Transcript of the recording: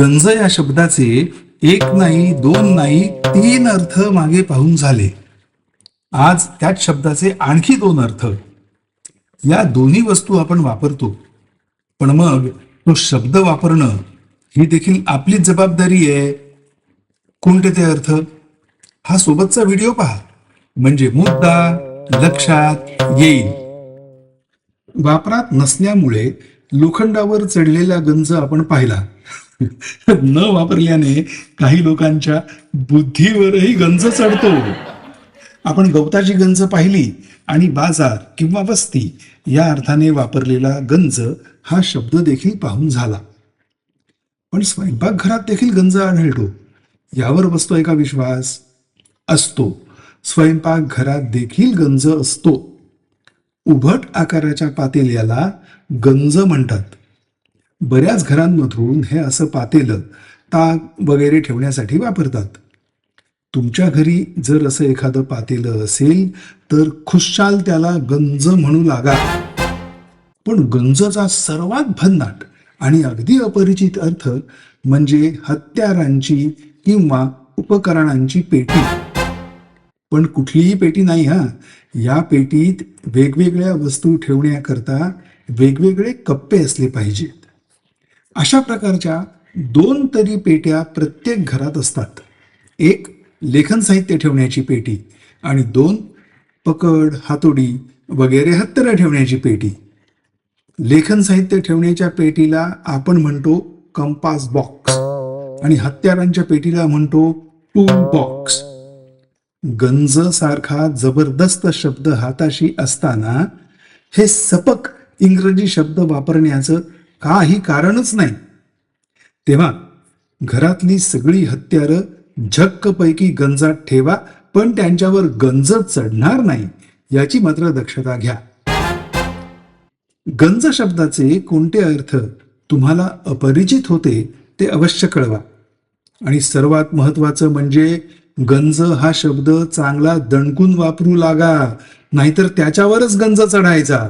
गंज या शब्दाचे एक नाही दोन नाही तीन अर्थ मागे पाहून झाले. आज त्याच शब्दाचे आणखी दोन अर्थ. या दोन्ही वस्तू आपण वापरतो. पण मग तो शब्द वापरणं ही देखील आपलीच जबाबदारी आहे. कोणते ते अर्थ? हा सोबतचा व्हिडिओ पहा. म्हणजे मुद्दा लक्षात येईल. वापरात नसल्यामुळे लोखंडावर चढलेला गंज आपण पाहिला. न वापरल्याने काही लोकांच्या बुद्धीवरही गंज चढतो. आपण गवताची गंज पाहिली आणि बाजार किंवा वस्ती या अर्थाने वापरलेला गंज हा शब्द देखील पाहून झाला. पण स्वयंपाकघरात देखील गंज आढळतो. यावर बसतो एका विश्वास असतो. स्वयंपाकघरात देखील गंज असतो. उभट आकाराच्या पातेल्याला गंज म्हणतात. बऱ्याच घरांमधून हे असं पातेलं ताक वगैरे ठेवण्यासाठी वापरतात. तुमच्या घरी जर असं एखादं पातेलं असेल तर खुशाल त्याला गंज म्हणू लागा. पण गंजचा सर्वात भन्नाट आणि अगदी अपरिचित अर्थ म्हणजे हत्यारांची किंवा उपकरणांची पेटी. पण कुठलीही पेटी नाही हा. या पेटीत वेगवेगळ्या वस्तू ठेवण्याकरता वेगवेगळे कप्पे असले पाहिजेत अशा प्रकारच्या दोन तरी पेट्या प्रत्येक घरात असतात. एक लेखन साहित्य ठेवण्याची पेटी आणि दोन पकड हातोडी वगैरे हत्यारं ठेवण्याची पेटी. लेखन साहित्य ठेवण्याच्या पेटीला आपण म्हणतो कंपास बॉक्स आणि हत्यारांच्या पेटीला म्हणतो टूल बॉक्स. गंज सारखा जबरदस्त शब्द हाताशी असताना हे सपक इंग्रजी शब्द वापरण्याचं काही कारणच नाही. तेव्हा घरातली सगळी हत्यारं झक्कपैकी गंजात ठेवा पण त्यांच्यावर गंज चढणार नाही याची मात्र दक्षता घ्या. गंज शब्दाचे कोणते अर्थ तुम्हाला अपरिचित होते ते अवश्य कळवा. आणि सर्वात महत्वाचं म्हणजे गंज हा शब्द चांगला दणकून वापरू लागा नाहीतर त्याच्यावरच गंज चढायचा.